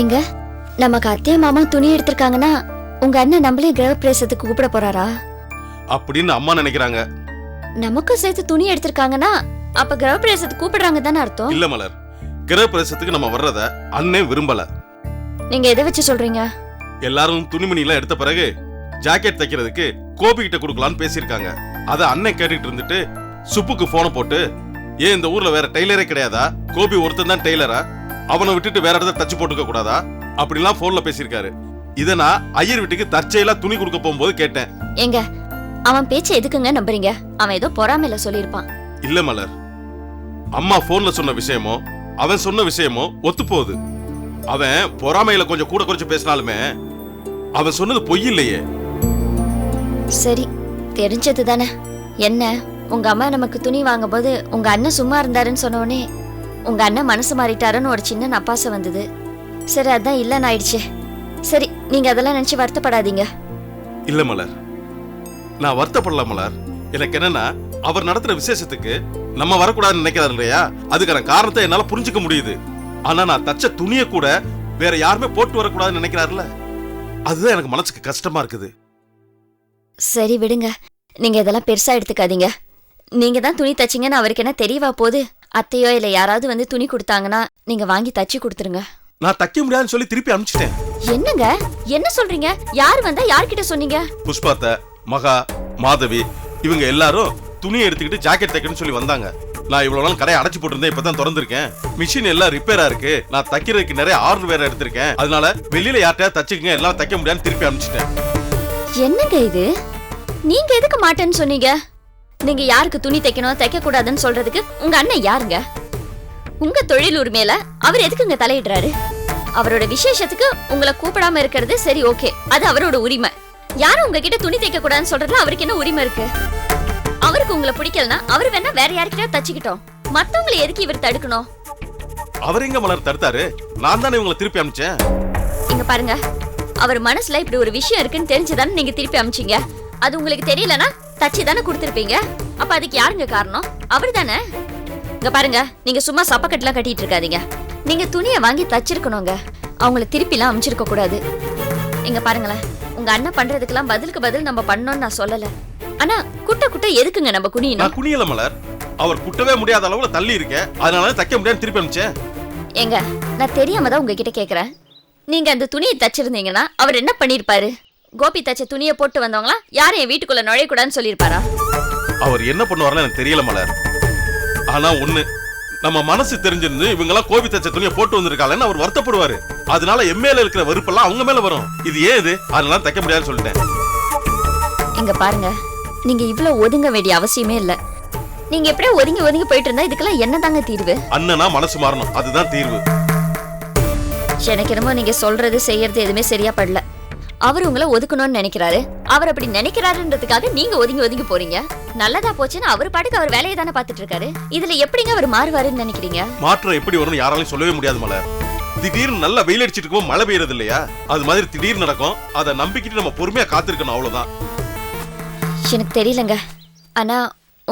எங்க? நமக்கு அத்தைய மாமா துணி எடுத்திருக்காங்கன்னா உங்க அண்ணன் நம்மளையும் கிரக பிரவேசத்துக்கு கூப்பிட போறாரா? அப்படின்னு அம்மா நினைக்கிறாங்க. நமக்கும் சேர்த்து துணி எடுத்திருக்காங்கன்னா அப்ப கிரக பிரவேசத்துக்கு கூப்பிடுறாங்க தானே அர்த்தம்? இல்ல மலர். கிரக பிரவேசத்துக்கு நம்ம வர்றத அண்ணன் விரும்பல. நீங்க எதை வச்சு சொல்றீங்க? எல்லாரும் துணிமணி எல்லாம் எடுத்த பிறகு ஜாக்கெட் தைக்கிறதுக்கு கோபி கிட்ட கொடுக்கலான்னு பேசியிருக்காங்க. அத அண்ணன் கேட்டுட்டு இருந்துட்டு சுப்புக்கு போனை போட்டு ஏன் இந்த ஊர்ல வேற டெய்லரே கிடையாதா? கோபி ஒருத்தன் தான் டெய்லரா? அவனை விட்டுட்டு வேற இடத்துல தச்சு போட்டுக்க கூடாதா? அப்படிலாம் போன்ல பேசியிருக்காரு. இத நான் ஐயர் வீட்டுக்கு தற்செயலா துணி கொடுக்க போகும்போது கேட்டேன். எங்க அவன் பேச்ச எதுக்குங்க நம்புறீங்க? அவன் ஏதோ பொறாமையில சொல்லியிருப்பான். இல்ல மலர். அம்மா போன்ல சொன்ன விஷயமோ அவன் சொன்ன விஷயமோ ஒத்து போகுது அவன் பொறாமையில கொஞ்சம் கூட குறைச்சு பேசினாலுமே அவன் சொன்னது பொய் இல்லையே. சரி தெரிஞ்சது தானே என்ன உங்க அம்மா நமக்கு துணி வாங்கும்போது உங்க அண்ணன் சும்மா இருந்தாருன்னு சொன்ன உடனே உங்க அண்ணன் மனசு மாறிட்டாருன்னு ஒரு சின்ன நப்பாசை வந்தது. சரி அதான் இல்லைன்னு ஆயிடுச்சு. சரி நீங்க அதெல்லாம் நினைச்சு வருத்தப்படாதீங்க. இல்ல மலர். நான் வருத்தப்படல மலர். எனக்கு என்னன்னா அவர் நடத்துற விசேஷத்துக்கு நம்ம வரக்கூடாதுன்னு நினைக்கிறாரு இல்லையா? அதுக்கான காரணத்தை என்னால புரிஞ்சுக்க முடியுது. ஆனா நான் தச்ச துணியை கூட வேற யாருமே போட்டு வரக்கூடாதுன்னு நினைக்கிறாருல அதுதான் எனக்கு மனசுக்கு கஷ்டமா இருக்குது. சரி விடுங்க. நீங்க இதெல்லாம் பெருசா எடுத்துக்காதீங்க. நீங்க தான் துணி தச்சீங்கன்னு அவருக்கு என்ன தெரியவா போகுது? அத்தையோ இல்ல யாராவது வந்து துணி கொடுத்தாங்கன்னா நீங்க வாங்கி தச்சு கொடுத்துருங்க. நான் தைக்க முடியாதுன்னு சொல்லி திருப்பி அனுப்பிச்சிட்டேன். என்னங்க? என்ன சொல்றீங்க? யார் வந்தா யார்கிட்ட சொன்னீங்க? புஷ்பாத்த மகா மாதவி இவங்க எல்லாரும் துணியை எடுத்துக்கிட்டு ஜாக்கெட் தைக்கணும்னு சொல்லி வந்தாங்க. நான் இவ்வளவு நாள் கடையை அடைச்சு போட்டிருந்தேன் இப்பதான் திறந்திருக்கேன். மிஷின் எல்லாம் ரிப்பேரா இருக்கு. நான் தைக்கிறதுக்கு நிறைய ஆர்டர் வேற எடுத்திருக்கேன். அதனால வெளியில யார்கிட்டயா தச்சுக்கங்க எல்லாம் தைக்க முடியாதுன்னு திருப்பி அனுப்பிச்சிட்டேன். என்னங்க இது? நீங்க எதுக்கு மாட்டேன்னு சொன்னீங்க? நீங்க யாருக்கு துணி தைக்கணும் தைக்க கூடாதுன்னு சொல்றதுக்கு உங்க அண்ணன் யாருங்க? உங்க தொழில் உரிமையில அவர் எதுக்குங்க தலையிடுறாரு? அவரோட விசேஷத்துக்கு உங்களை கூப்பிடாம இருக்கிறது சரி ஓகே. அது அவரோட உரிமை. யாரும் உங்ககிட்ட துணி தைக்க கூடாதுன்னு சொல்றதுல அவருக்கு என்ன உரிமை இருக்கு? அவருக்கு உங்களை பிடிக்கலனா அவர் வேணா வேற யாருக்கிட்ட தச்சுக்கிட்டோம். மத்தவங்களை எதுக்கு இவர் தடுக்கணும்? அவர் எங்க மலர் தடுத்தாரு? நான் தானே இவங்களை திருப்பி அனுப்பிச்சேன் இங்க பாருங்க. அவர் மனசுல இப்படி ஒரு விஷயம் இருக்குன்னு தெரிஞ்சுதானே நீங்க திருப்பி அமிச்சீங்க. அது உங்களுக்கு தெரியலனா தச்சு தானே கொடுத்துருப்பீங்க? அப்ப அதுக்கு யாருங்க காரணம்? அவர் தானே? இங்க பாருங்க நீங்க சும்மா சப்பக்கட்டுலாம் கட்டிட்டு இருக்காதீங்க. நீங்க துணியை வாங்கி தச்சிருக்கணுங்க. அவங்கள திருப்பிலாம் அமிச்சிருக்க கூடாது. இங்க பாருங்களேன் உங்க அண்ணன் பண்றதுக்கெல்லாம் பதிலுக்கு பதில் நம்ம பண்ணோம்னு நான் சொல்லல. ஆனா குட்ட குட்ட எதுக்குங்க நம்ம குனியணும்? குனியல மலர். அவர் குட்டவே முடியாத அளவுல தள்ளி இருக்கேன் அதனால தைக்க முடியாதுன்னு திருப்பி அனுப்பிச்சேன் ஏங்க நான் தெரியாம தான் உங்ககிட்ட கேக்குறேன். நீங்க அந்த துணியை தச்சிருந்தீங்கன்னா அவர் என்ன பண்ணிருப்பாரு? கோபி தச்ச துணியை போட்டு வந்தவங்களா? யாரும் என் வீட்டுக்குள்ள நுழையக்கூடாதுன்னு சொல்லியிருப்பாரா? அவர் என்ன பண்ணுவார்னு எனக்கு தெரியல மலர். ஆனா ஒண்ணு நம்ம மனசு தெரிஞ்சிருந்து இவங்க எல்லாம் கோபி தச்ச துணியை போட்டு வந்திருக்காங்கன்னு அவர் வருத்தப்படுவாரு. அதனால என் மேல இருக்கிற வெறுப்பெல்லாம் அவங்க மேல வரும். இது ஏன் இது? அதனால தைக்க முடியாதுன்னு சொல்லிட்டேன். இங்க பாருங்க. நீங்க இவ்வளவு ஒதுங்க வேண்டிய அவசியமே இல்ல. நீங்க எப்படியே ஒதுங்கி ஒதுங்கி போயிட்டு இருந்தா இதுக்கெல்லாம் என்னதாங்க தீர்வு? அண்ணனா மனசு மாறணும். அதுதான் தீர்வு. எனக்கு என்னமோ நீங்க சொல்றது செய்யறது எதுவுமே சரியா படல. அவர் உங்களை ஒதுக்கணும்னு நினைக்கிறாரு. அவர் அப்படி நினைக்கிறாருன்றதுக்காக நீங்க ஒதுங்கி ஒதுங்கி போறீங்க. நல்லதா போச்சுன்னா அவர் பாட்டுக்கு அவர் வேலையை தானே பாத்துட்டு இருக்காரு. இதுல எப்படிங்க அவர் மாறுவாருன்னு நினைக்கிறீங்க? மாற்றம் எப்படி வரும்னு யாராலையும் சொல்லவே முடியாது மலர் திடீர்னு நல்லா வெயில் அடிச்சிட்டு இருக்கும் மழை பெய்யறது இல்லையா? அது மாதிரி திடீர்னு நடக்கும். அதை நம்பிக்கிட்டு நம்ம பொறுமையா காத்திருக்கணும் அவ்வளவுதான். எனக்கு தெரியலங்க. ஆனா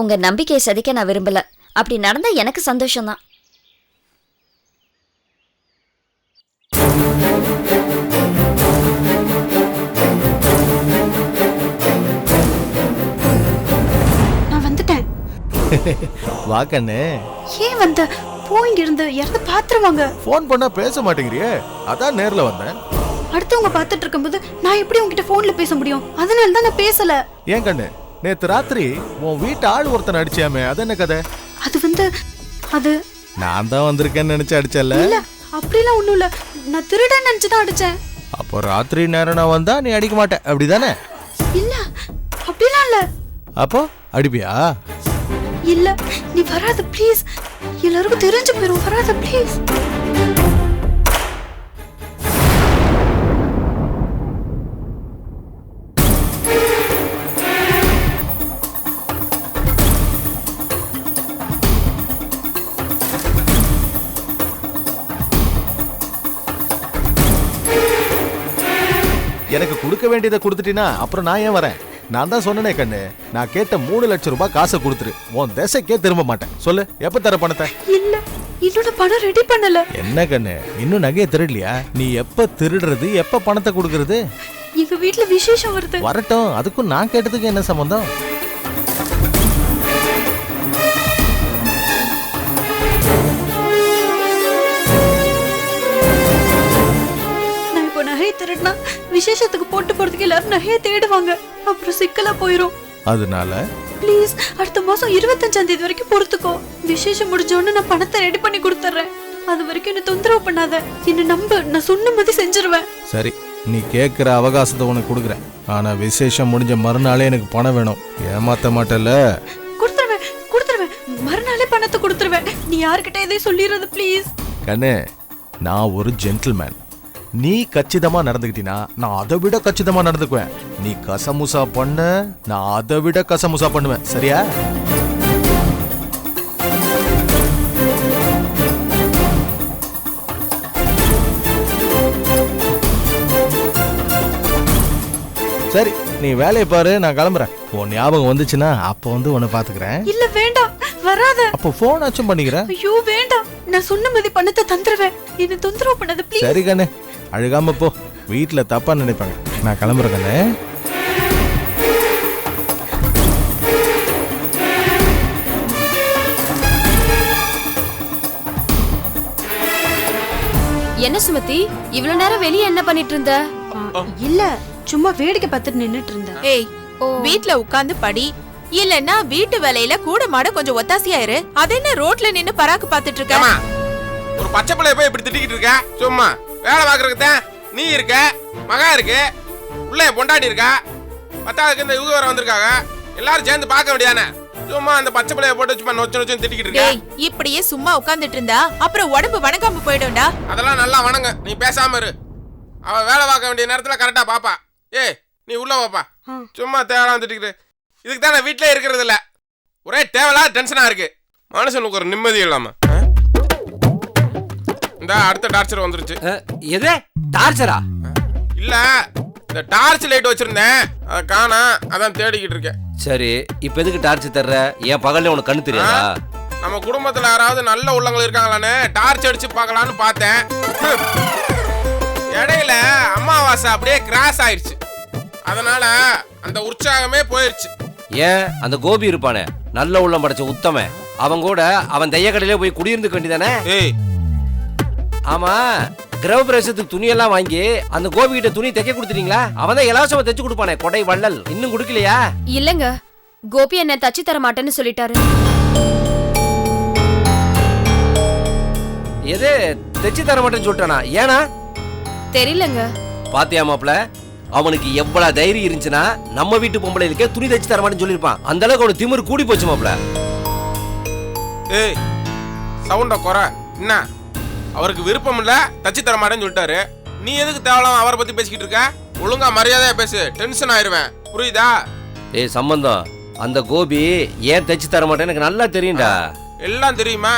உங்க நம்பிக்கையை சதிக்க நான் விரும்பல. அப்படி நடந்தா எனக்கு சந்தோஷம்தான். வா கண்ணு. ஏன் வந்த? போயிங்க இருந்து யாராவது பாத்துருவாங்க ஃபோன் பண்ணா பேச மாட்டேங்கிறியே. அதான் நேர்ல வந்தேன். அடுத்தவங்க பார்த்துட்டு இருக்கும்போது நான் எப்படி உங்ககிட்ட போன்ல பேச முடியும்? அதனால தான் நான் பேசல. ஏன் கண்ணு? நேத்து ராத்திரி உன் வீட்டு ஆள் ஒருத்தன் அடிச்சாமே அது என்ன கதை? அது வந்து அது நான் தான் வந்திருக்கேன்னு நினைச்சு அடிச்சல்ல? இல்ல அப்படிலாம் ஒண்ணும் இல்ல. நான் திருடன் நினைச்சு தான் அடிச்சேன். அப்போ ராத்திரி நேரம் நான் வந்தா நீ அடிக்க மாட்டே அப்படிதானே? இல்ல அப்படிலாம் இல்ல. அப்போ அடிப்பியா? இல்ல நீ வராத ப்ளீஸ் எல்லாருக்கும் தெரிஞ்சு போயிரும் வராத ப்ளீஸ் எனக்கு கொடுக்க வேண்டியதை கொடுத்துட்டினா அப்புறம் நான் ஏன் வரேன்? நான் தான் சொன்னனே கண்ணு. நான் கேட்ட மூணு லட்சம் ரூபாய் காசை கொடுத்துரு. உன் திசைக்கே திரும்ப மாட்டேன். சொல்லு எப்ப தர பணத்தை? இல்ல இன்னொன்னு பணம் ரெடி பண்ணல. என்ன கண்ணு இன்னும் நகையை திருடலையா? நீ எப்ப திருடுறது எப்ப பணத்தை கொடுக்கறது? எங்க வீட்ல விசேஷம் வருது. வரட்டும் அதுக்கும் நான் கேட்டதுக்கு என்ன சம்பந்தம்? விசேஷத்துக்கு போட்டு போறதுக்கு எல்லாரும் நகையை தேடுவாங்க. அப்புறம் சிக்கலா போயிரும். அதனால? ப்ளீஸ் அடுத்த மாசம் இருபத்தஞ்சாம் தேதி வரைக்கும் பொறுத்துக்கோ. விசேஷம் முடிஞ்ச உடனே நான் பணத்தை ரெடி பண்ணி கொடுத்துட்றேன் அது வரைக்கும் என்ன தொந்தரவு பண்ணாத. என்ன நம்பு நான் சொன்ன மாதிரி செஞ்சிருவேன். சரி நீ கேட்குற அவகாசத்தை உனக்கு கொடுக்குறேன். ஆனா விசேஷம் முடிஞ்ச மறுநாளே எனக்கு பணம் வேணும். ஏமாத்த மாட்டல கொடுத்துருவேன் கொடுத்துருவேன். மறுநாளே பணத்தை கொடுத்துருவேன். நீ யார்கிட்ட எதையும் சொல்லிடுறது ப்ளீஸ் கண்ணு நான் ஒரு ஜென்டில்மேன் நீ கச்சிதமா நடந்துக்கிட்டினா நான் அதை விட கச்சிதமா நடந்துக்குவேன். நீ கசமுசா பண்ண நான் அதை விட கசமுசா பண்ணுவேன். சரியா? சரி நீ வேலையை பாரு நான் கிளம்புறேன். உன் ஞாபகம் வந்துச்சுன்னா அப்போ வந்து உன்னை பாத்துக்கிறேன் இல்ல வேண்டாம். வராத. அப்போ ஃபோன் ஆச்சும் பண்ணிக்கிறேன். ஐயோ வேண்டாம். நான் சொன்ன மாதிரி பணத்தை தந்துருவேன். என்ன தொந்தரவு பண்ணாத ப்ளீஸ் சரி கண்ணு. அழுகாம போ. வீட்ல தப்பா நினைப்பாங்க. நான் கிளம்புறேன் கண்ணு. என்ன சுமதி? இவ்வளவு நேரம் வெளியே என்ன பண்ணிட்டு இருந்த இல்ல சும்மா வேடிக்கை பார்த்துட்டு நின்னுட்டு இருந்தேன் ஏய் வீட்ல உட்கார்ந்து படி. இல்லன்னா வீட்டு வேலையில கூட மாட கொஞ்சம் ஒத்தாசியா இரு. அது என்ன ரோட்ல நின்னு பராக்கு பாத்துட்டு இருக்க? ஒரு பச்சை பிள்ளைய போய் இப்படி திட்டிக்கிட்டு இருக்க? சும்மா. வேலை பாக்குறதுக்கு தான் நீ இருக்க மகா இருக்கு உள்ள பொண்டாட்டி இருக்கா? பத்தாவதுக்கு இந்த இவங்க வர வந்திருக்காங்க எல்லாரும் சேர்ந்து பார்க்க வேண்டியானே சும்மா அந்த பச்சை பிள்ளைய போட்டு சும்மா நொச்சு நொச்சு திட்டிக்கிட்டு இருக்க. டேய் இப்படியே சும்மா உட்கார்ந்துட்டு இருந்தா அப்புறம் உடம்பு வணங்காம போயிடும்டா. அதெல்லாம் நல்லா வணங்க. நீ பேசாம இரு. அவ வேலை பார்க்க வேண்டிய நேரத்துல கரெக்டா பாப்பா. ஏய் நீ உள்ள வாப்பா. சும்மா தேவையில்லாம திட்டிக்கிட்டு இதுக்கு தான் நான் வீட்டிலே இருக்கிறது இல்ல. ஒரே தேவையில்லாத டென்ஷனா இருக்கு. மனுஷனுக்கு ஒரு நிம்மதி இல்லாம. ஆ? இந்த அடுத்த டார்ச்சர் வந்துருச்சு. எது? டார்ச்சரா இல்ல இந்த டார்ச் லைட் வச்சிருந்தேன். அதை காணோம் அதான் தேடிக்கிட்டு இருக்கேன். சரி இப்ப எதுக்கு டார்ச் தர்ற? ஏன் பகல்ல உனக்கு கண்ணு தெரியாதா? நம்ம குடும்பத்துல யாராவது நல்ல உள்ளவங்க இருக்காங்களான்னு டார்ச் அடிச்சு பார்க்கலான்னு பார்த்தேன். இடையில அமாவாசை அப்படியே கிராஸ் ஆயிடுச்சு அதனால அந்த உற்சாகமே போயிருச்சு. ஏன்? அந்த கோபி இருப்பானே. நல்ல உள்ளம் படைச்ச உத்தமன். அவன் கூட அவன் தைய கடையிலே போய் குடியிருந்துக்க வேண்டியதானே? ஆமா கிரக பிரவேசத்துக்கு துணியெல்லாம் வாங்கி அந்த கோபி கிட்ட துணி தைக்க கொடுத்துட்டீங்களா? அவன் தான் இலவசமா தைச்சு கொடுப்பானே கொடை வள்ளல். இன்னும் கொடுக்கலையா? இல்லங்க கோபி என்ன தச்சு தர மாட்டேன்னு சொல்லிட்டாரு. எது? தைச்சு தர மாட்டேன்னு சொல்லிட்டானா? ஏனா? தெரியலங்க. பாத்தியா மாப்ள அவனுக்கு எவ்வளவு தைரியம் இருந்துச்சுன்னா நம்ம வீட்டு பொம்பளைகளுக்கே துணி தைச்சு தர மாட்டேன்னு சொல்லியிருப்பான். அந்த அளவுக்கு அவனுக்கு திமிரு கூடி போச்சு மாப்ள ஏய் சவுண்ட குறை. என்ன? அவருக்கு விருப்பம் இல்ல தச்சு தர மாட்டேன்னு சொல்லிட்டாரு. நீ எதுக்கு தேவலாம் அவரை பத்தி பேசிக்கிட்டு இருக்க? ஒழுங்கா மரியாதையா பேசு. டென்ஷன் ஆயிருவேன். புரியுதா? ஏய் சம்பந்தம். அந்த கோபி ஏன் தைச்சு தர மாட்டேன்னு எனக்கு நல்லா தெரியும்டா. எல்லாம் தெரியுமா.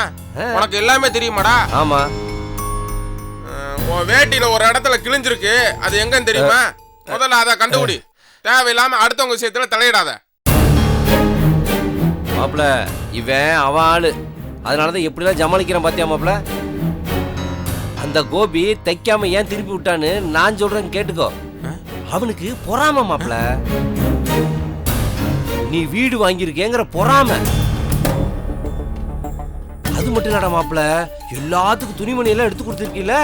உனக்கு எல்லாமே தெரியுமாடா? ஆமா. உன் வேட்டியில ஒரு இடத்துல கிழிஞ்சிருக்கு. அது எங்கன்னு தெரியுமா? முதல்ல அதை கண்டுபிடி. தேவையில்லாம அடுத்தவங்க விஷயத்துல தலையிடாத. மாப்ள இவன் அவன் ஆளு. அதனாலதான் எப்படிலாம் ஜமாளிக்கிறான் பாத்தியா மாப்ள அந்த கோபி தைக்காம ஏன் திருப்பி விட்டான்னு நான் சொல்றேன் கேட்டுக்கோ. அவனுக்கு பொறாம மாப்ள நீ வீடு வாங்கியிருக்கேங்கிற பொறாம. அது மட்டும் இல்லடா மாப்ள எல்லாத்துக்கும் துணிமணி எல்லாம் எடுத்து கொடுத்துருக்கீல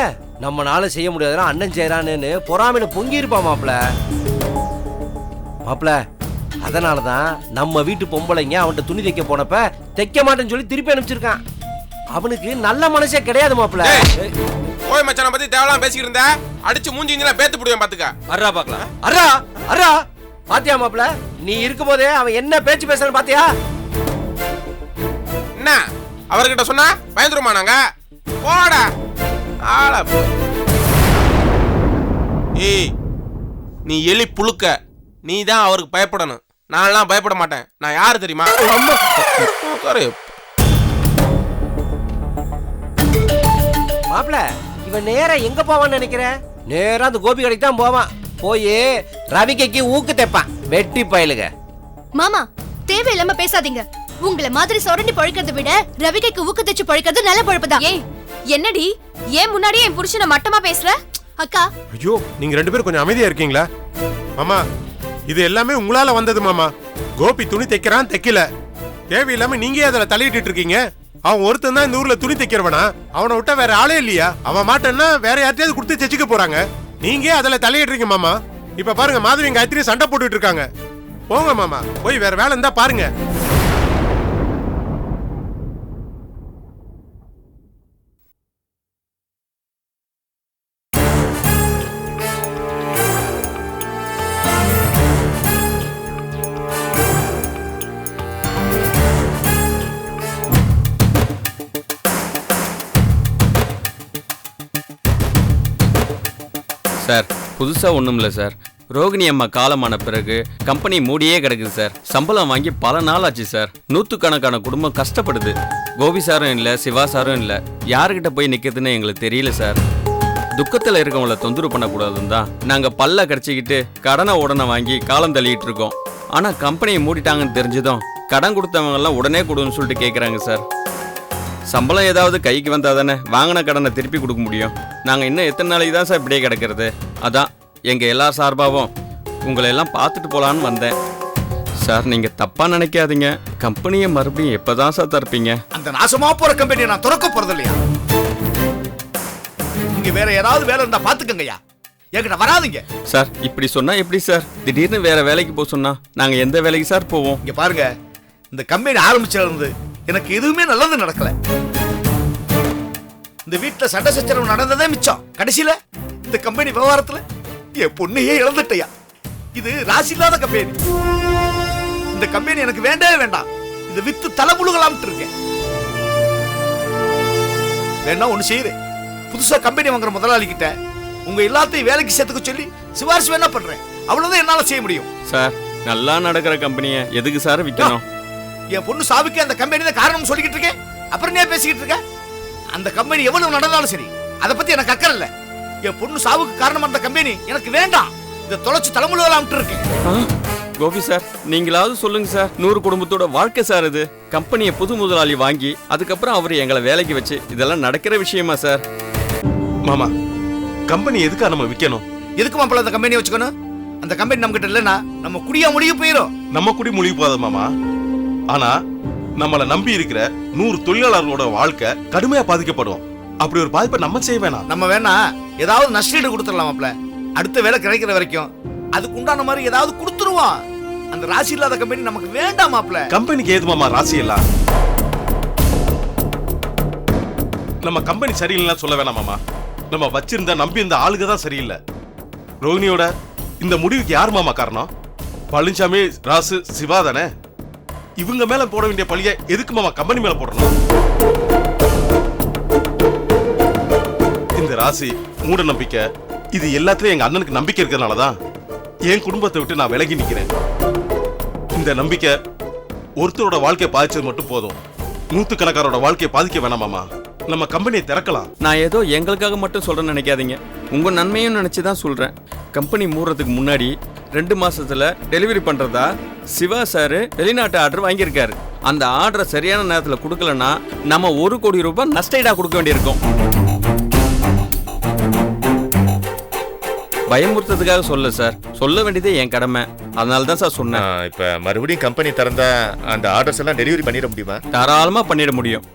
நம்மனால செய்ய முடியாதுன்னா அண்ணன் செய்யறான்னு பொறாமையில பொங்கி இருப்பான் மாப்ள மாப்ள அதனால தான் நம்ம வீட்டு பொம்பளைங்க அவன்கிட்ட துணி தைக்க போனப்ப தைக்க மாட்டேன்னு சொல்லி திருப்பி அனுப்பிச்சிருக்கான். அவனுக்கு நல்ல மனசே கிடையாது மாப்ள போய் மச்சான பத்தி தேவலாம் பேசிக்கிட்டு இருந்த. அடிச்சு மூஞ்சி இஞ்சிலாம் பேத்து புடியும் பாத்துக்க. அர்ரா பாக்கலாம். அர்ரா அர்ரா. பாத்தியா மாப்ள நீ இருக்கும் போதே அவன் என்ன பேச்சு பேசுறான்னு பாத்தியா? என்ன? அவர்கிட்ட சொன்னா பயந்துருமா நாங்க? போடா. ஆள போ. ஏய் நீ எலி புழுக்க. நீ தான் அவருக்கு பயப்படணும். நான்லாம் பயப்பட மாட்டேன். நான் யாரு தெரியுமா? உட்காரு. மாப்ள இவன் நேரா எங்க போவான்னு நினைக்கிற? நேரா அந்த கோபி கடைக்கு தான் போவான். போய் ரவிக்கைக்கு ஊக்கு தைப்பான் வெட்டி பயலுக. மாமா தேவையில்லாம பேசாதீங்க. உங்களை மாதிரி சொரண்டி பழக்கிறத விட ரவிகைக்கு ஊக்க தச்சு பழக்கிறது நல்ல பழப்புதான். ஏய் என்னடி? ஏன் முன்னாடியே என் புருஷனை மட்டமா பேசுற? அக்கா. ஐயோ நீங்க ரெண்டு பேரும் கொஞ்சம் அமைதியா இருக்கீங்களா? மாமா இது எல்லாமே உங்களால வந்தது மாமா. கோபி துணி தைக்கிறான் தைக்கல. தேவையில்லாம நீங்க அதுல தலையிட்டு இருக்கீங்க. அவன் ஒருத்தன் தான் இந்த ஊர்ல துணி தைக்கிறவனா? அவனை விட்டா வேற ஆளே இல்லையா? அவன் மாட்டேன்னா வேற யார்ட்டையாவது கொடுத்து தைச்சுக்க போறாங்க. நீங்க அதில் அதுல தலையிடுறீங்க மாமா. இப்ப பாருங்க மாதவி காயத்ரி சண்டை போட்டுட்டு இருக்காங்க. போங்க மாமா. போய் வேற வேலை இருந்தா பாருங்க. புதுசாக ஒன்றும் இல்லை சார். ரோகிணி அம்மா காலமான பிறகு கம்பெனி மூடியே கிடக்குது சார். சம்பளம் வாங்கி பல நாள் ஆச்சு சார். நூற்றுக்கணக்கான குடும்பம் கஷ்டப்படுது. கோபி சாரும் இல்லை சிவா சாரும் இல்லை. யாருக்கிட்ட போய் நிற்கிறதுன்னு எங்களுக்கு தெரியல சார். துக்கத்தில் இருக்கவங்கள தொந்தரவு பண்ணக்கூடாதுன்னு தான் நாங்கள் பல்ல கடிச்சிக்கிட்டு கடனை உடனே வாங்கி காலம் தள்ளிட்டு இருக்கோம். ஆனால் கம்பெனியை மூடிட்டாங்கன்னு தெரிஞ்சதும் கடன் கொடுத்தவங்கெல்லாம் உடனே கொடுன்னு சொல்லிட்டு கேட்குறாங்க சார். சம்பளம் ஏதாவது கைக்கு வந்தால் தானே? வாங்கின கடனை திருப்பி கொடுக்க முடியும். நாங்கள் இன்னும் எத்தனை நாளைக்கு தான் சார் இப்படியே கிடக்கிறது? அதான் எங்கள் எல்லா சார்பாகவும் உங்களை எல்லாம் பார்த்துட்டு போகலான்னு வந்தேன். சார் நீங்கள் தப்பாக நினைக்காதீங்க. கம்பெனியை மறுபடியும் எப்போ தான் சார் தரப்பீங்க அந்த நாசமா போற கம்பெனியை நான் திறக்க போறது இல்லையா இங்க வேற யாராவது வேலை இருந்தா பாத்துக்கங்கய்யா என்கிட்ட வராதீங்க. சார் இப்படி சொன்னால் எப்படி சார்? திடீர்னு வேறு வேலைக்கு போக சொன்னால் நாங்கள் எந்த வேலைக்கு சார் போவோம்? இங்க பாருங்க இந்த கம்பெனி ஆரம்பிச்சதுல இருந்து எனக்கு எதுவுமே நல்லது நடக்கல. இந்த வீட்டுல சண்டை சச்சரவு நடந்ததே மிச்சம். கடைசியில இந்த கம்பெனி விவகாரத்துல என் பொண்ணையே இழந்துட்டையா. இது ராசி இல்லாத கம்பெனி இந்த கம்பெனி எனக்கு வேண்டவே வேண்டாம். இந்த வித்து தலைமுழுகலாம்ட்டு இருக்கேன். வேணா ஒண்ணு செய்யுறேன். புதுசா கம்பெனி வாங்குற முதலாளி கிட்ட உங்க எல்லாத்தையும் வேலைக்கு சேர்த்துக்க சொல்லி சிபாரிசு வேணா பண்றேன். அவ்வளவுதான் என்னால செய்ய முடியும். சார் நல்லா நடக்கிற கம்பெனியை எதுக்கு சார் விற்கணும் என் பொண்ணு சாவுக்கு அந்த கம்பெனி தான் காரணம் சொல்லிக்கிட்டு இருக்கேன். அப்புறம் நீ ஏன் பேசிக்கிட்டு இருக்க? அந்த கம்பெனி எவ்வளவு நடந்தாலும் சரி அதை பத்தி எனக்கு அக்கறை இல்ல. என் பொண்ணு சாவுக்கு காரணம் அந்த கம்பெனி எனக்கு வேண்டாம். இதை தொலைச்சு தலைமுழுவலாம்ட்டு இருக்கேன் கோபி சார் நீங்களாவது சொல்லுங்க சார். நூறு குடும்பத்தோட வாழ்க்கை சார் இது. கம்பெனியை புது முதலாளி வாங்கி அதுக்கப்புறம் அவர் எங்களை வேலைக்கு வச்சு இதெல்லாம் நடக்கிற விஷயமா சார்? மாமா கம்பெனி எதுக்கா நம்ம விற்கணும் எதுக்கு மாப்பிள்ள அந்த கம்பெனியை வச்சுக்கணும்? அந்த கம்பெனி நம்ம கிட்ட இல்லைன்னா நம்ம குடியா முடிய போயிடும் நம்ம குடி மொழி போகாத மாமா. ஆனா நம்மள நம்பி இருக்கிற நூறு தொழிலாளர்களோட வாழ்க்கை கடுமையா பாதிக்கப்படும் அப்படி ஒரு பாதிப்பை நம்ம செய்ய வேணாம். நம்ம வேணா ஏதாவது நஷ்டீடு கொடுத்துடலாம் மாப்பிள்ள அடுத்த வேலை கிடைக்கிற வரைக்கும் அதுக்கு உண்டான மாதிரி ஏதாவது கொடுத்துருவோம். அந்த ராசி இல்லாத கம்பெனி நமக்கு வேண்டாம் மாப்பிள்ள கம்பெனிக்கு ஏது மாமா ராசி எல்லாம்? நம்ம கம்பெனி சரியில்லைன்னா சொல்ல வேணாம் மாமா. நம்ம வச்சிருந்த நம்பி இருந்த ஆளுங்க தான் சரியில்லை. ரோஹிணியோட இந்த முடிவுக்கு யார் மாமா காரணம்? பழனிசாமி ராசு சிவா தானே? இவங்க மேல போட வேண்டிய பழிய எதுக்கு மாமா கம்பெனி மேல போடணும்? இந்த ராசி மூட நம்பிக்கை இது எல்லாத்துலயும் எங்க அண்ணனுக்கு நம்பிக்கை இருக்கிறதுனால தான் என் குடும்பத்தை விட்டு நான் விலகி நிக்கிறேன். இந்த நம்பிக்கை ஒருத்தரோட வாழ்க்கையை பாதிச்சது மட்டும் போதும். நூத்துக்கணக்காரோட வாழ்க்கையை பாதிக்க வேணாமாமா நம்ம கம்பெனியை திறக்கலாம். நான் ஏதோ எங்களுக்காக மட்டும் சொல்றேன்னு நினைக்காதீங்க. உங்க நன்மையும் நினச்சி தான் சொல்றேன். கம்பெனி மூடுறதுக்கு முன்னாடி ரெண்டு மாசத்துல டெலிவரி பண்றதா? சிவா சார் வெளிநாட்டு ஆர்டர் வாங்கியிருக்காரு. அந்த ஆர்டரை சரியான நேரத்தில் கொடுக்கலன்னா நம்ம ஒரு கோடி ரூபாய் நஷ்டஈடா கொடுக்க வேண்டியிருக்கும். பயமுறுத்ததுக்காக சொல்ல சார். சொல்ல வேண்டியதே என் கடமை. அதனால தான் சார் சொன்னேன். இப்ப மறுபடியும் கம்பெனி திறந்தா அந்த ஆர்டர்ஸ் எல்லாம் டெலிவரி பண்ணிட முடியுமா? தாராளமா பண்ணிட முடியும்.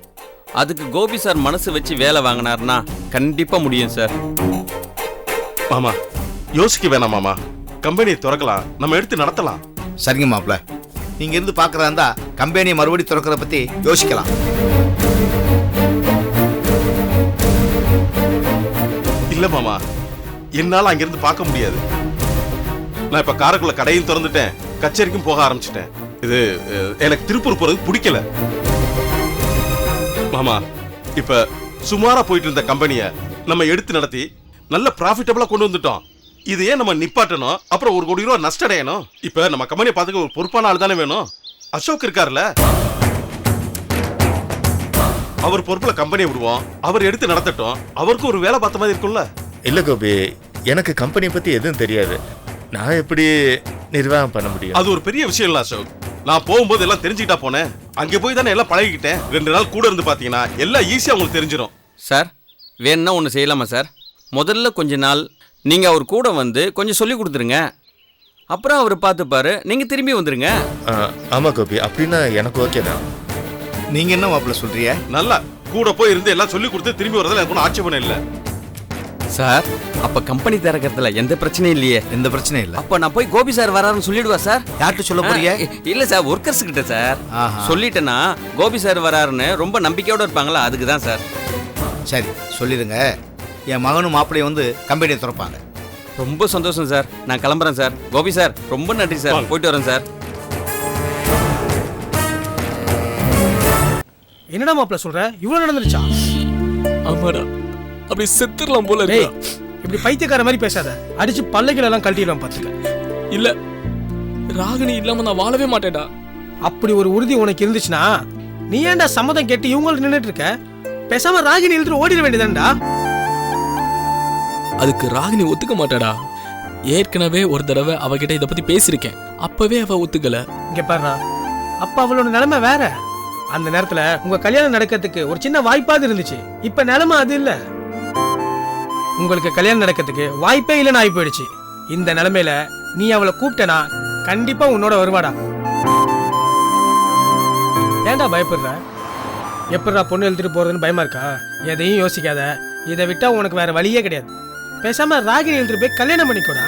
அதுக்கு கோபி சார் மனசு வச்சு வேலை வாங்கினார்னா கண்டிப்பா முடியும் சார். மாமா யோசிக்க வேணாம் மாமா. கம்பெனியை திறக்கலாம். நம்ம எடுத்து நடத்தலாம். சரிங்க மாப்பிள்ள. நீங்க இருந்து பாக்குறதா இருந்தா கம்பெனியை மறுபடியும் திறக்கிறத பத்தி யோசிக்கலாம். இல்ல மாமா என்னால அங்கிருந்து பார்க்க முடியாது. நான் இப்ப காரைக்குள்ள கடையும் திறந்துட்டேன். கச்சேரிக்கும் போக ஆரம்பிச்சிட்டேன். இது எனக்கு திருப்பூர் போறது பிடிக்கல. மாமா இப்ப சுமாரா போயிட்டு இருந்த கம்பெனியை நம்ம எடுத்து நடத்தி நல்ல ப்ராஃபிட்டபிளா கொண்டு வந்துட்டோம். இது ஏன் நம்ம நிப்பாட்டணும்? அப்புறம் ஒரு கோடி ரூபா நஷ்டம் அடையணும் இப்ப நம்ம கம்பெனியை பார்த்துக்க ஒரு பொறுப்பான ஆள் தானே வேணும்? அசோக் இருக்கார்ல? அவர் பொறுப்புல கம்பெனியை விடுவோம். அவர் எடுத்து நடத்தட்டும். அவருக்கும் ஒரு வேலை பார்த்த மாதிரி இருக்கும்ல? இல்ல கோபி எனக்கு கம்பெனி பத்தி எதுவும் தெரியாது. நான் எப்படி நிர்வாகம் பண்ண முடியும்? அது ஒரு பெரிய விஷயம் இல்ல அசோக். நான் போகும்போது எல்லாம் தெரிஞ்சுக்கிட்டா போனேன். அங்க போய் தானே எல்லாம் பழகிக்கிட்டேன். ரெண்டு நாள் கூட இருந்து பாத்தீங்கன்னா எல்லாம் ஈஸியா உங்களுக்கு தெரிஞ்சிடும் சார் வேணும்னா ஒன்று செய்யலாமா சார்? முதல்ல கொஞ்ச நாள் நீங்கள் அவர் கூட வந்து கொஞ்சம் சொல்லி கொடுத்துருங்க. அப்புறம் அவர் பார்த்துப்பாரு. நீங்கள் திரும்பி வந்துருங்க. ஆ, ஆமா கோபி. அப்படின்னா எனக்கு ஓகே தான். நீங்க என்ன மாப்பிள்ள சொல்றீங்க? நல்லா. கூட போய் இருந்து எல்லாம் சொல்லி கொடுத்து திரும்பி வரதுல எனக்கு ஒன்றும் ஆட்சேபணம் இல்லை. சார் அப்போ கம்பெனி திறக்கிறதுல எந்த பிரச்சனையும் இல்லையே. எந்த பிரச்சனையும் இல்ல. அப்போ நான் போய் கோபி சார் வராருன்னு சொல்லிடுவா சார்? யார்கிட்ட சொல்ல போறீங்க? இல்ல சார் ஒர்க்கர்ஸ் கிட்ட சார். சொல்லிட்டேன்னா கோபி சார் வராருன்னு ரொம்ப நம்பிக்கையோட இருப்பாங்களா? அதுக்கு தான் சார். சரி சொல்லிடுங்க. என் மகனும் மாப்பிள்ளையும் வந்து கம்பெனியை திறப்பாங்க. ரொம்ப சந்தோஷம் சார். நான் கிளம்புறேன் சார். கோபி சார் ரொம்ப நன்றி சார். போயிட்டு வரேன் சார். என்னடா மாப்பிள்ள சொல்ற? இவ்வளவு நடந்துருச்சா? ஆமாடா. அப்படி செத்துடலாம் போல இருக்கா. இப்படி பைத்தியக்கார மாதிரி பேசாத. அடிச்சு பல்லைகள் எல்லாம் கழட்டிடுவேன் பாத்துக்க இல்ல ராகினி இல்லாம நான் வாழவே மாட்டேன்டா. அப்படி ஒரு உறுதி உனக்கு இருந்துச்சுன்னா நீ ஏன்டா சம்மதம் கேட்டு இவங்களுக்கு நின்னுட்டு இருக்க? பேசாம ராகினி இழுத்துட்டு ஓடிட வேண்டியதான்டா அதுக்கு ராகினி ஒத்துக்க மாட்டாடா. ஏற்கனவே ஒரு தடவை அவகிட்ட இத பத்தி பேசியிருக்கேன். அப்பவே அவ ஒத்துக்கல. இங்க பாருடா. அப்ப அவளோட நிலைமை வேற. அந்த நேரத்துல உங்க கல்யாணம் நடக்கிறதுக்கு ஒரு சின்ன வாய்ப்பாவது இருந்துச்சு. இப்ப நிலைமை அது இல்ல. உங்களுக்கு கல்யாணம் நடக்கிறதுக்கு வாய்ப்பே இல்லைன்னு ஆகி போயிடுச்சு இந்த நிலைமையில நீ அவளை கூப்பிட்டனா கண்டிப்பா உன்னோட வருவாடா. ஏன்டா பயப்படுற? எப்படிடா பொண்ணு எழுதிட்டு போறதுன்னு பயமா இருக்கா? எதையும் யோசிக்காத. இதை விட்டா உனக்கு வேற வழியே கிடையாது. பேசாம ராகினி எழுதிட்டு போய் கல்யாணம் பண்ணிக்கோடா.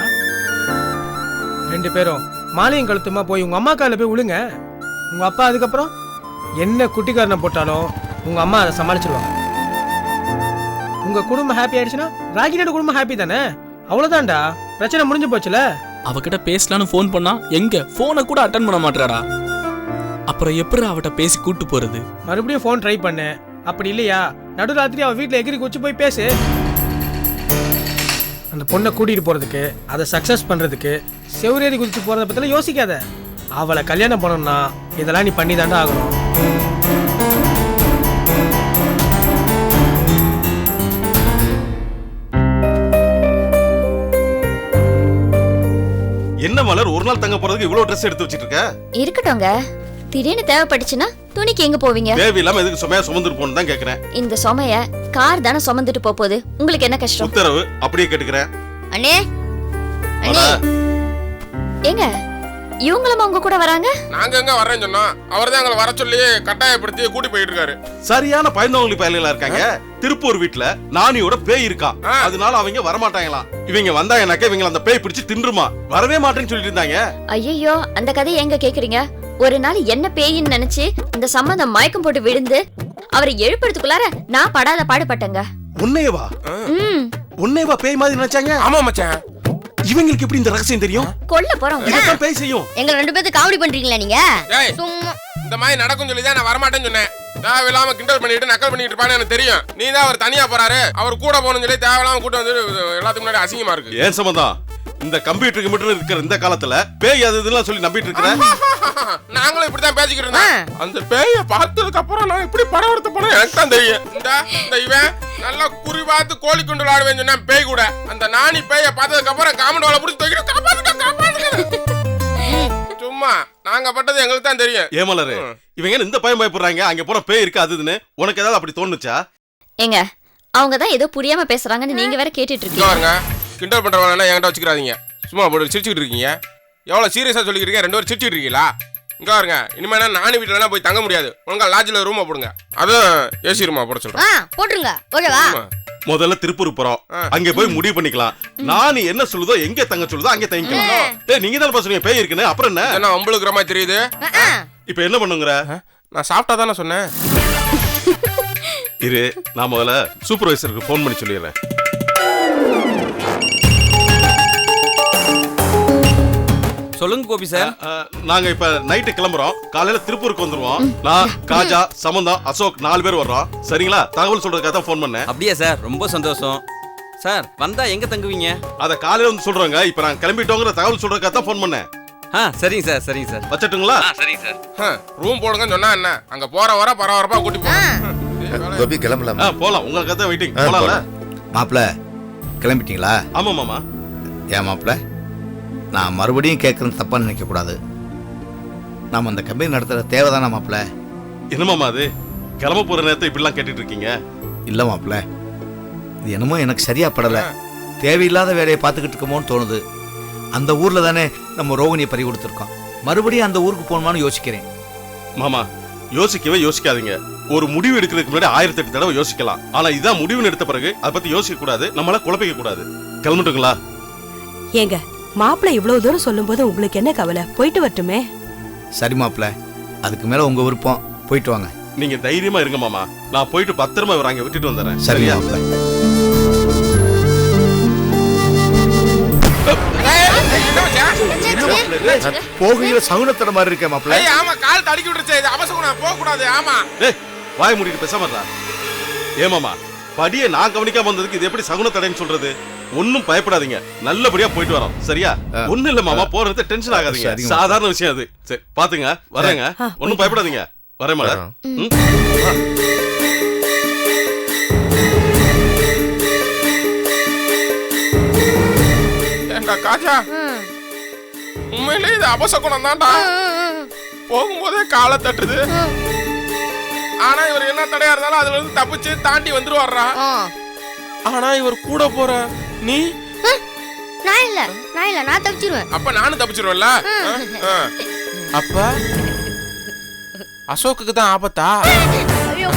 ரெண்டு பேரும் மாலையும் கழுத்துமா போய் உங்க அம்மா காலில் போய் விழுங்க உங்க அப்பா அதுக்கப்புறம் என்ன குட்டிக்காரனை போட்டாலும் உங்க அம்மா அதை சமாளிச்சிருவாங்க. உங்க குடும்பம் ஹாப்பி ஆயிடுச்சுன்னா ராகினியோட குடும்பம் ஹாப்பி தானே? அவ்வளவுதான்டா. பிரச்சனை முடிஞ்சு போச்சுல? அவகிட்ட பேசலான்னு ஃபோன் பண்ணா எங்க? போனை கூட அட்டன் பண்ண மாட்டாடா அப்புறம் எப்படி அவட்ட பேசி கூட்டு போறது? மறுபடியும் ஃபோன் ட்ரை பண்ணு. அப்படி இல்லையா? நடுராத்திரி அவ வீட்டில் எகிரி குச்சி போய் பேசு. அந்த பொண்ணை கூட்டிட்டு போறதுக்கு அதை சக்சஸ் பண்றதுக்கு செவ்வரேறி குதிச்சு போறத பத்திலாம் யோசிக்காத. அவளை கல்யாணம் பண்ணணும்னா இதெல்லாம் நீ பண்ணி தாண்டா ஆகணும். என்ன மலர் ஒரு நாள் தங்க போறதுக்கு இவ்வளவு ட்ரெஸ் எடுத்து வச்சிட்டு இருக்க? இருக்கட்டும்ங்க. திடீர்னு தேவைப்பட்டுச்சுன்னா துணிக்கு எங்க போவீங்க? தேவை இல்லாம எதுக்கு சுமையா சுமந்துட்டு போகணும் தான் கேக்குறேன். இந்த சுமைய கார் தானே சுமந்துட்டு போப் போகுது உங்களுக்கு என்ன கஷ்டம்? உத்தரவு அப்படியே கேட்டுக்கிறேன். அண்ணே அண்ணே. ஏங்க இவங்களும் உங்க கூட வராங்க? நாங்க எங்க வர்றேன்னு சொன்னோம் அவர் தான் எங்களை வர சொல்லி கட்டாயப்படுத்தி கூட்டி போயிட்டு இருக்காரு. சரியான பயந்தவங்களுக்கு பயலுகளா இருக்காங்க. திருப்பூர் வீட்டுல நானியோட பேய் இருக்கா. அதனால அவங்க வரமாட்டாங்களாம் இவங்க வந்தாங்கனாக்க இவங்க அந்த பேய் பிடிச்சு தின்றுமா? வரவே மாட்டேன்னு சொல்லிட்டு இருந்தாங்க. ஐயோ அந்த கதையை எங்க கேக்குறீங்க? ஒரு நாள் என்ன பேயின்னு நினைச்சு இந்த சம்பந்தம் மயக்கம் போட்டு விழுந்து அவரை எழுப்புறதுக்குள்ளார நான் படாத பாடுபட்டேங்க. உன்னையவா ம். உன்னையவா பேய் மாதிரி நினைச்சாங்க? ஆமா மச்சான். இவங்களுக்கு எப்படி இந்த ரகசியம் தெரியும்? கொல்ல போறோம். இதான் பேய் செய்யும். எங்க ரெண்டு பேர்த்து காமெடி பண்றீங்களா நீங்க? சும்மா. இந்த மாதிரி நடக்கும் சொல்லி தான் நான் வரமாட்டேன்னு சொன்னேன். தேவையில்லாம கிண்டல் பண்ணிட்டு நக்கல் பண்ணிட்டு இருப்பான்னு எனக்கு தெரியும். நீ தான் அவர் தனியா போறாரு. அவர் கூட போகணும்னு சொல்லி தேவையில்லாம கூட்டம் வந்து எல்லாத்துக்கும் முன்னாடி அசிங்கமா இருக்கு. ஏன் சம்பந்தம்? இந்த கம்ப்யூட்டர் கம்ப்யூட்டர் இருக்கிற இந்த காலத்துல பேய் அது இதெல்லாம் சொல்லி நம்பிட்டு இருக்கிற? நாங்களும் இப்படிதான் பேசிக்கிட்டு இருந்தோம். அந்த பேய பார்த்ததுக்கு அப்புறம் நான் இப்படி படம் எடுத்து போனேன்? எனக்கு தான் தெரியும். இந்த இந்த இவன் நல்லா குறி பார்த்து கோழி குண்டு விளையாடுவேன் சொன்னா பேய் கூட. அந்த நாணி பேய பார்த்ததுக்கு அப்புறம் காமெண்ட் வாழ பிடிச்சி தூக்கிட்டு காப்பாத்துக்க காப்பாத்துக்க சும்மா நாங்க பட்டது எங்களுக்கு தான் தெரியும். ஏமலரு இவங்க என்ன இந்த பயம் பயப்படுறாங்க? அங்க போன பேய் இருக்கு அது இதுன்னு? உனக்கு ஏதாவது அப்படி தோணுச்சா? ஏங்க அவங்க தான் ஏதோ புரியாம பேசுறாங்கன்னு நீங்க வேற கேட்டுட்டு இருக்கீங்க. கிண்டல் பண்றவங்க என்கிட்ட வச்சுக்கிறாதீங்க. சும்மா போட்டு சிரிச்சுக்கிட்டு இருக்கீங்க. எவ்வளவு சீரியஸா சொல்லிக்கிட்டு இருக்கீங்க ரெண்டு பேரும் சிரிச்சுக்கிட்டு இருக்கீங்களா? இங்க பாருங்க. இனிமே நான் நானி வீட்டுல போய் தங்க முடியாது. ஒழுங்கா லாட்ஜில் ரூமை போடுங்க. அதுவும் ஏசி ரூமா போட சொல்றேன். ஆ போட்டுருங்க. ஓகேவா. முதல்ல திருப்பூர் போறோம். அங்க போய் முடிவு பண்ணிக்கலாம். நான் என்ன சொல்லுதோ எங்க தங்க சொல்லுதோ அங்க தங்கிக்கலாம் ஏய் நீங்க தானே சொன்னீங்க பேய் இருக்குன்னு. அப்புறம் என்ன? என்ன அம்பளுக்குற மாதிரி தெரியுது. இப்ப என்ன பண்ணுங்கிற? நான் சாப்பிட்டா தானே சொன்னேன். இரு நான் முதல்ல சூப்பர்வைசருக்கு ஃபோன் பண்ணி சொல்லிடுறேன். சொல்லுங்க கோபி சார். நாங்க இப்ப நைட்டு கிளம்புறோம். காலையில திருப்பூருக்கு வந்துருவோம். நான் காஜா சமந்தம் அசோக் நாலு பேர் வர்றோம். சரிங்களா? தகவல் சொல்றதுக்காக தான் ஃபோன் பண்ணேன். அப்படியா சார்? ரொம்ப சந்தோஷம். சார் வந்தா எங்க தங்குவீங்க? அத காலையில வந்து சொல்றோங்க. இப்ப நான் கிளம்பிட்டோங்கிற தகவல் சொல்றதுக்காக தான் ஃபோன் பண்ணேன். ஆ சரிங்க சார் சரிங்க சார். வச்சட்டுங்களா? சரிங்க சார். ரூம் போடுங்கன்னு சொன்னா என்ன? அங்க போற வர பரபரப்பா கூட்டி போங்க. கோபி கிளம்பலாமா? போலாம். உங்களுக்காக தான் வெயிட்டிங் போலாம்ல? போலாம். மாப்பிள்ள கிளம்பிட்டீங்களா? ஆமா மாமா. ஏன் மாப்பிள்ள? நான் மறுபடியும் கேட்குறது தப்பாக நினைக்கக்கூடாது நாம அந்த கம்பெனி நடத்துற தேவைதானா மாப்பிள்ள? என்ன மாமா அது? கிளம்ப போற நேரத்தை இப்படிலாம் கேட்டுட்டு இருக்கீங்க? இல்ல மாப்பிள்ள. இது என்னமோ எனக்கு சரியா படல. தேவையில்லாத வேலையை பார்த்துக்கிட்டு இருக்கோமோன்னு தோணுது. அந்த ஊர்ல தானே நம்ம ரோகிணியை பறி கொடுத்துருக்கோம். மறுபடியும் அந்த ஊருக்கு போகணுமான்னு யோசிக்கிறேன். மாமா யோசிக்கவே யோசிக்காதீங்க. ஒரு முடிவு எடுக்கிறதுக்கு முன்னாடி ஆயிரத்தி எட்டு தடவை யோசிக்கலாம். ஆனா இதான் முடிவுன்னு எடுத்த பிறகு அதை பத்தி யோசிக்க கூடாது நம்மள குழப்பிக்க கூடாது கிளம்பட்டுங்களா? ஏங்க மாப்பிள்ளை இவ்வளவு தூரம் சொல்லும்போது உங்களுக்கு என்ன கவலை? போயிட்டு வரட்டுமே. சரி மாப்பிள்ள அதுக்கு மேல உங்க விருப்பம். போயிட்டு வாங்க. நீங்க தைரியமா இருங்க மாமா. நான் போயிட்டு பத்திரமா இவரை அங்க விட்டுட்டு வந்துடுறேன். சரி சரியா? மாப்பிள்ள. போகையில சகுனத்தட மாதிரி இருக்க மாப்பிள்ள. ஏய் ஆமா கால் தடுக்கி விட்டுருச்சு. இது அவசரம் போக கூடாது ஆமா. ஏய் வாய் மூடிட்டு பேசாம ஏமாமா படியை நான் கவனிக்காம வந்ததுக்கு இது எப்படி சகுன தடைன்னு சொல்றது? ஒன்னும் பயப்படாதீங்க. நல்லபடியா போயிட்டு வரோம். சரியா? ஒண்ணும் இல்ல மாமா போறது டென்ஷன் ஆகாதீங்க. சாதாரண விஷயம் அது. சரி பாத்துங்க வரேங்க. ஒன்னும் பயப்படாதீங்க. வரேன் மேடம் காஜா? உண்மையிலே இது அபசகுணம் தான்டா. போகும்போதே காலை தட்டுது. ஆனா இவர் என்ன தடையா இருந்தாலும் அதுல இருந்து தப்பிச்சு தாண்டி வந்துருவாரா ஆனா இவர் கூட போற நீ? நான் இல்ல நான் இல்ல நான் தப்பிச்சிருவேன். அப்ப நானும் தப்பிச்சிருவேன்ல. அப்ப? அசோக்குக்கு தான் ஆபத்தா? ஐயோ